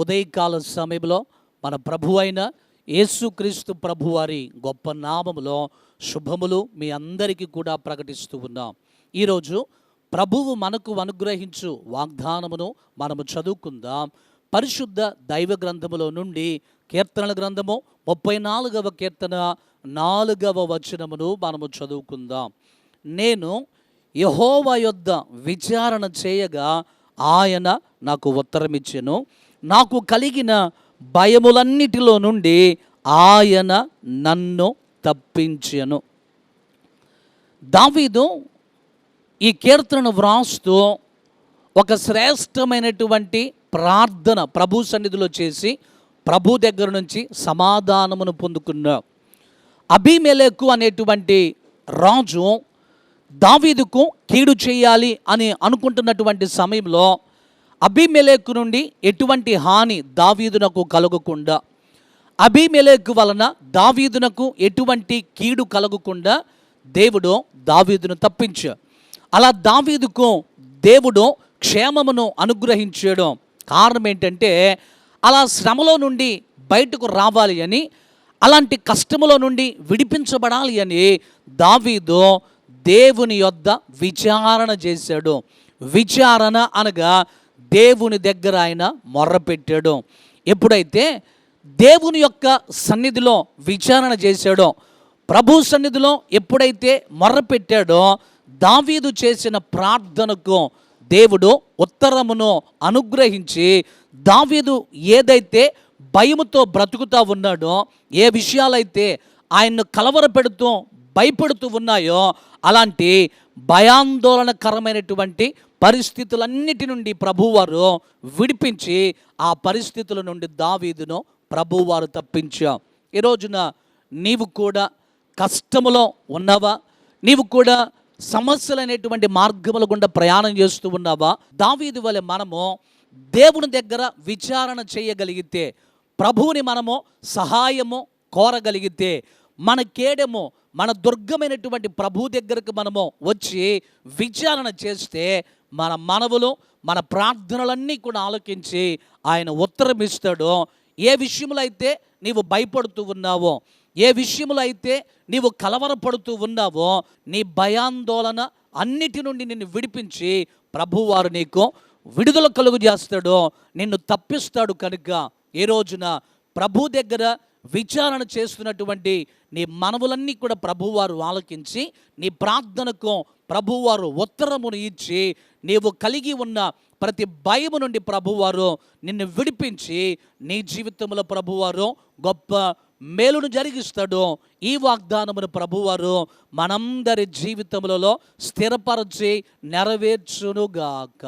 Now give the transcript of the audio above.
ఉదయకాల సమయంలో మన ప్రభు అయిన యేసుక్రీస్తు ప్రభువారి గొప్ప నామములో శుభములు మీ అందరికీ కూడా ప్రకటిస్తూ ఉన్నాం. ఈరోజు ప్రభువు మనకు అనుగ్రహించు వాగ్దానమును మనము చదువుకుందాం. పరిశుద్ధ దైవ గ్రంథములో నుండి కీర్తనల గ్రంథము ముప్పై నాలుగవ కీర్తన నాలుగవ వచనమును మనము చదువుకుందాం. నేను యహోవ యొద్ద విచారణ చేయగా ఆయన నాకు ఉత్తరమిచ్చెను. నాకు కలిగిన భయములన్నిటిలో నుండి ఆయన నన్ను తప్పించెను. దావీదు ఈ కీర్తనను వ్రాస్తూ ఒక శ్రేష్టమైనటువంటి ప్రార్థన ప్రభు సన్నిధిలో చేసి ప్రభు దగ్గర నుంచి సమాధానమును పొందుకున్నా అభిమెలకు అనేటువంటి రాజు దావీదుకు కీడు చేయాలి అని అనుకుంటున్నటువంటి సమయంలో అభిమెలేకు నుండి ఎటువంటి హాని దావీదునకు కలగకుండా అభిమెలేకు వలన దావీదునకు ఎటువంటి కీడు కలగకుండా దేవుడు దావీదును తప్పించు. అలా దావీదుకు దేవుడు క్షేమమును అనుగ్రహించడం. కారణం ఏంటంటే అలా శ్రమలో నుండి బయటకు రావాలి అని అలాంటి కష్టములో నుండి విడిపించబడాలి అని దావీదు దేవుని యొద్ద విచారణ చేశాడు. విచారణ అనగా దేవుని దగ్గర ఆయన మొర్రపెట్టాడు. ఎప్పుడైతే దేవుని యొక్క సన్నిధిలో విచారణ చేశాడో ప్రభు సన్నిధిలో ఎప్పుడైతే మొర్రపెట్టాడో దావీదు చేసిన ప్రార్థనకు దేవుడు ఉత్తరమును అనుగ్రహించి దావీదు ఏదైతే భయముతో బ్రతుకుతూ ఉన్నాడో ఏ విషయాలైతే ఆయన్ను కలవరపెడుతూ భయపెడుతూ ఉన్నాయో అలాంటి భయాందోళనకరమైనటువంటి పరిస్థితులన్నిటి నుండి ప్రభువారు విడిపించి ఆ పరిస్థితుల నుండి దావీదును ప్రభువారు తప్పించా ఈ రోజున నీవు కూడా కష్టములో ఉన్నావా? నీవు కూడా సమస్యలు అనేటువంటి మార్గముల గుండా ప్రయాణం చేస్తూ ఉన్నావా? దావీదు వలె మనము దేవుని దగ్గర విచారణ చేయగలిగితే ప్రభువుని మనము సహాయము కోరగలిగితే మన కేడము మన దుర్గమైనటువంటి ప్రభు దగ్గరకు మనము వచ్చి విచారణ చేస్తే మన మనవులు మన ప్రార్థనలన్నీ కూడా ఆలోకించి ఆయన ఉత్తరం ఇస్తాడు ఏ విషయంలో అయితే నీవు భయపడుతూ ఉన్నావో ఏ విషయంలో అయితే నీవు కలవరపడుతూ ఉన్నావో నీ భయాందోళన అన్నిటి నుండి నిన్ను విడిపించి ప్రభువారు నీకు విడుదల కలుగు చేస్తాడు. నిన్ను తప్పిస్తాడు కనుక ఏ రోజున ప్రభు దగ్గర విచారణ చేస్తున్నటువంటి నీ మనవులన్నీ కూడా ప్రభువారు ఆలకించి నీ ప్రార్థనకు ప్రభువారు ఉత్తరమును ఇచ్చి నీవు కలిగి ఉన్న ప్రతి భయము నుండి ప్రభువారు నిన్ను విడిపించి నీ జీవితంలో ప్రభువారు గొప్ప మేలును జరిగిస్తాడు. ఈ వాగ్దానమును ప్రభువారు మనందరి జీవితములలో స్థిరపరచి నెరవేర్చునుగాక.